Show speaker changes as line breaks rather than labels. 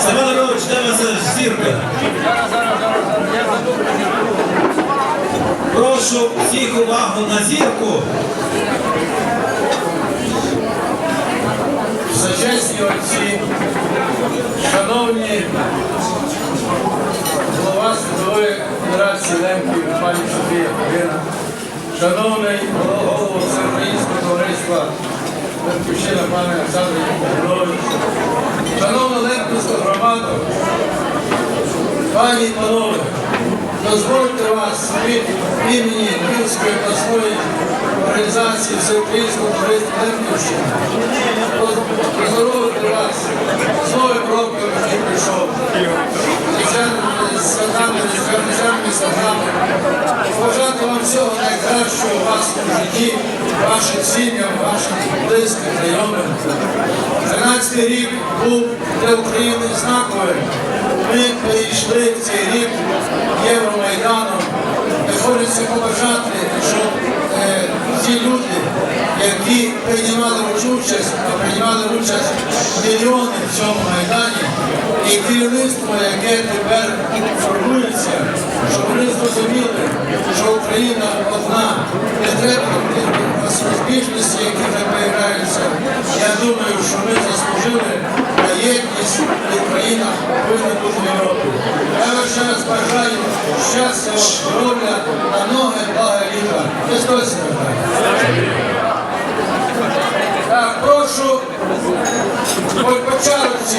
Степан Іванович, де вас зірка? Прошу всіх увагу на зірку.
Сучасні отці, шановні голова Світової Федерації Лемків пані Софія Павліна, шановний голову Всеукраїнського товариства Батьківщина пане Олександр Петрович, пані і панове, дозвольте вас від імені Львівської обласної організації Всеукраїнського товариства Лемківщини поздоровити вас з новим роком, який прийшов. Святами. Бажати вам всього найкращого у вас у житті, вашим сім'ям, вашим близьким, знайомим. 13 рік був для України знаковим. Ми перейшли в цей рік Євромайданом. Хочеться побажати, щоб е, ті люди, які приймали участь, приймали участь мільйони в цьому майдані, і керівництво, яке тепер формується, щоб вони зрозуміли, що Україна одна, не треба розбіжності, які вже Україна повинна бути в. Я вам ще раз бажаю щастя, здоров'я, та ноги, блага літа. Христос. Так, прошу по, по чарці